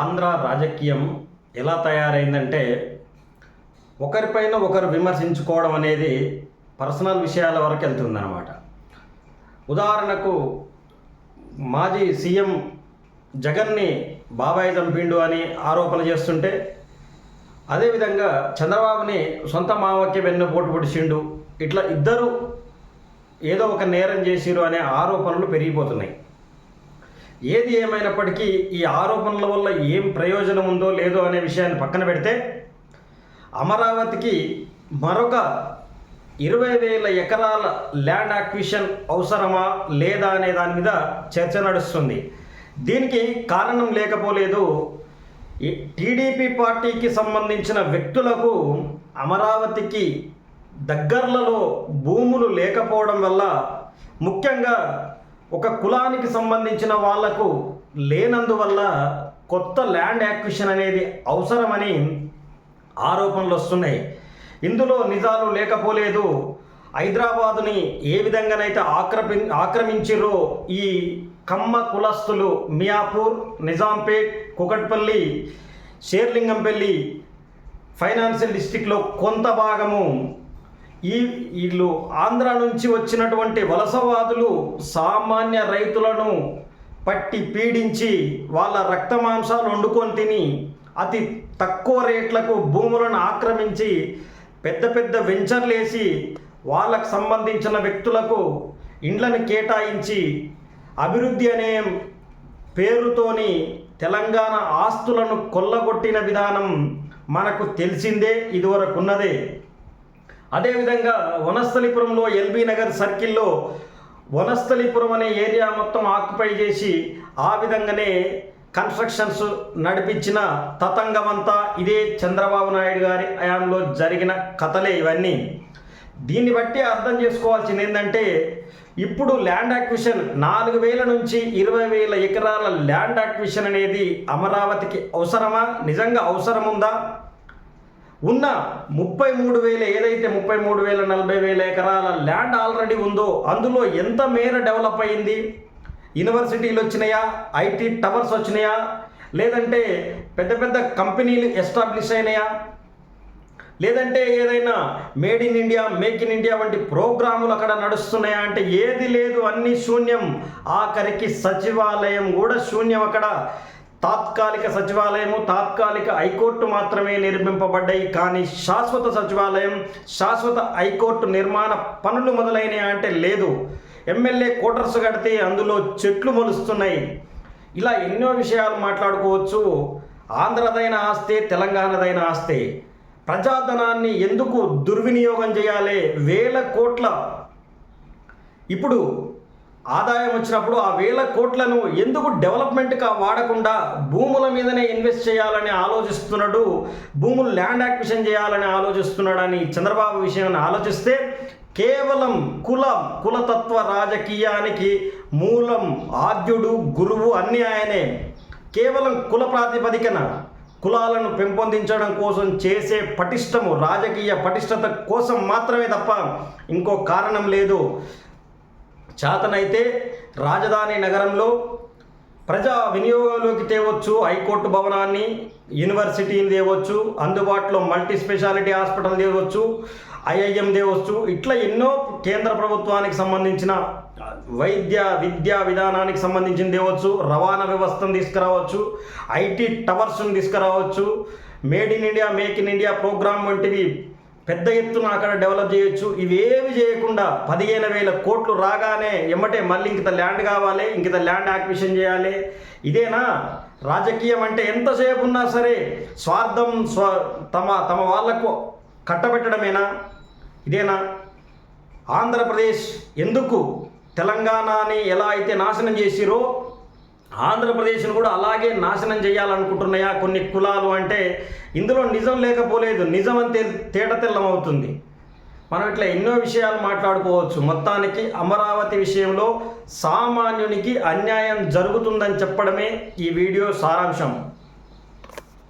ఆంధ్ర రాజకీయం ఎలా తయారైందంటే ఒకరిపైన ఒకరు విమర్శించుకోవడం అనేది పర్సనల్ విషయాల వరకు వెళ్తుందన్నమాట. ఉదాహరణకు మాజీ సీఎం జగన్ని బాబాయ్ చంపిండు అని ఆరోపణ చేస్తుంటే అదేవిధంగా చంద్రబాబుని సొంత మావకి వెన్ను పోటు పొడిచిండు ఇట్లా ఇద్దరు ఏదో ఒక నేరం చేసిరు అనే ఆరోపణలు పెరిగిపోతున్నాయి. ఏది ఏమైనప్పటికీ ఈ ఆరోపణల వల్ల ఏం ప్రయోజనం ఉందో లేదో అనే విషయాన్ని పక్కన పెడితే అమరావతికి మరొక ఇరవై వేల ఎకరాల ల్యాండ్ అక్విషన్ అవసరమా లేదా అనే దాని మీద చర్చ నడుస్తుంది. దీనికి కారణం లేకపోలేదు. ఈ టీడీపీ పార్టీకి సంబంధించిన వ్యక్తులకు అమరావతికి దగ్గర్లలో భూములు లేకపోవడం వల్ల ముఖ్యంగా ఒక కులానికి సంబంధించిన వాళ్ళకు లేనందువల్ల కొత్త ల్యాండ్ యాక్విషన్ అనేది అవసరమని ఆరోపణలు వస్తున్నాయి. ఇందులో నిజాలు లేకపోలేదు. హైదరాబాదుని ఏ విధంగానైతే ఆక్రమి ఆక్రమించిరో ఈ కమ్మ కులస్తులు మియాపూర్ నిజాంపేట్ కుకట్పల్లి షేర్లింగంపల్లి ఫైనాన్షియల్ డిస్టిక్లో కొంత భాగము ఈ వీళ్ళు ఆంధ్ర నుంచి వచ్చినటువంటి వలసవాదులు సామాన్య రైతులను పట్టి పీడించి వాళ్ళ రక్త మాంసాలు వండుకొని తిని అతి తక్కువ రేట్లకు భూములను ఆక్రమించి పెద్ద పెద్ద వెంచర్లు వేసి వాళ్ళకు సంబంధించిన వ్యక్తులకు ఇండ్లను కేటాయించి అభివృద్ధి అనే పేరుతోని తెలంగాణ ఆస్తులను కొల్లగొట్టిన విధానం మనకు తెలిసిందే ఇదివరకు ఉన్నదే అదేవిధంగా వనస్థలిపురంలో ఎల్బీ నగర్ సర్కిల్లో వనస్థలిపురం అనే ఏరియా మొత్తం ఆక్యుపై చేసి ఆ విధంగానే కన్స్ట్రక్షన్స్ నడిపించిన తతంగమంతా ఇదే చంద్రబాబు నాయుడు గారి హయాంలో జరిగిన కథలే ఇవన్నీ. దీన్ని బట్టి అర్థం చేసుకోవాల్సింది ఏంటంటే ఇప్పుడు ల్యాండ్ యాక్విషన్ నాలుగు వేల నుంచి ఇరవై వేల ఎకరాల ల్యాండ్ యాక్విషన్ అనేది అమరావతికి అవసరమా? నిజంగా అవసరం ఉందా ఉన్న ముప్పై మూడు వేల ఏదైతే ముప్పై మూడు వేల నలభై వేల ఎకరాల ల్యాండ్ ఆల్రెడీ ఉందో అందులో ఎంత మేర డెవలప్ అయింది? యూనివర్సిటీలు వచ్చినాయా? ఐటీ టవర్స్ వచ్చినాయా? లేదంటే పెద్ద పెద్ద కంపెనీలు ఎస్టాబ్లిష్ అయినాయా? లేదంటే ఏదైనా made in India make in India వంటి ప్రోగ్రాములు అక్కడ నడుస్తున్నాయా? అంటే ఏది లేదు అన్ని శూన్యం. ఆఖరికి సచివాలయం కూడా శూన్యం అక్కడ. తాత్కాలిక సచివాలయము తాత్కాలిక హైకోర్టు మాత్రమే నిర్మింపబడ్డాయి. కానీ శాశ్వత సచివాలయం శాశ్వత హైకోర్టు నిర్మాణ పనులు మొదలైనవి అంటే లేదు. ఎమ్మెల్యే క్వార్టర్స్ కడితే అందులో చెట్లు మొలుస్తున్నాయి. ఇలా ఎన్నో విషయాలు మాట్లాడుకోవచ్చు. ఆంధ్రదైన ఆస్తే తెలంగాణదైన ఆస్తే. ప్రజాధనాన్ని ఎందుకు దుర్వినియోగం చేయాలి? వేల కోట్ల. ఇప్పుడు ఆదాయం వచ్చినప్పుడు ఆ వేల కోట్లను ఎందుకు డెవలప్మెంట్గా వాడకుండా భూముల మీదనే ఇన్వెస్ట్ చేయాలని ఆలోచిస్తున్నాడు భూములు ల్యాండ్ యాక్విషన్ చేయాలని ఆలోచిస్తున్నాడని చంద్రబాబు విషయాన్ని ఆలోచిస్తే కేవలం కులం కులతత్వ రాజకీయానికి మూలం ఆద్యుడు గురువు అన్నీ ఆయనే. కేవలం కుల ప్రాతిపదికన కులాలను పెంపొందించడం కోసం చేసే పటిష్టము రాజకీయ పటిష్టత కోసం మాత్రమే తప్ప ఇంకో కారణం లేదు. చేతనైతే రాజధాని నగరంలో ప్రజా వినియోగంలోకి తేవచ్చు హైకోర్టు భవనాన్ని యూనివర్సిటీని తేవచ్చు అందుబాటులో మల్టీ స్పెషాలిటీ హాస్పిటల్ తేవచ్చు ఐఐఎం తేవచ్చు ఇట్లా ఎన్నో కేంద్ర ప్రభుత్వానికి సంబంధించిన వైద్య విద్యా విధానానికి సంబంధించిన తేవచ్చు రవాణా వ్యవస్థను తీసుకురావచ్చు ఐటీ టవర్స్ని తీసుకురావచ్చు made in India make in India programme వంటివి పెద్ద ఎత్తున అక్కడ డెవలప్ చేయొచ్చు. ఇవేమి చేయకుండా పదిహేను వేల కోట్లు రాగానే ఎమ్మటే మళ్ళీ ఇంకిత ల్యాండ్ కావాలి ఇంకిత ల్యాండ్ యాక్విషన్ చేయాలి. ఇదేనా? రాజకీయం అంటే ఎంతసేపు ఉన్నా సరే స్వార్థం స్వ తమ తమ వాళ్ళకు కట్టబెట్టడమేనా? ఇదేనా? ఆంధ్రప్రదేశ్ ఎందుకు తెలంగాణని ఎలా అయితే నాశనం చేసిరో ఆంధ్రప్రదేశ్ను కూడా అలాగే నాశనం చేయాలనుకుంటున్నాయా? కొన్ని కులాలు అంటే ఇందులో నిజం లేకపోలేదు. నిజం అంతే తేట తెల్లమవుతుంది మనం ఇట్లా ఎన్నో విషయాలు మాట్లాడుకోవచ్చు. మొత్తానికి అమరావతి విషయంలో సామాన్యునికి అన్యాయం జరుగుతుందని చెప్పడమే ఈ వీడియో సారాంశం.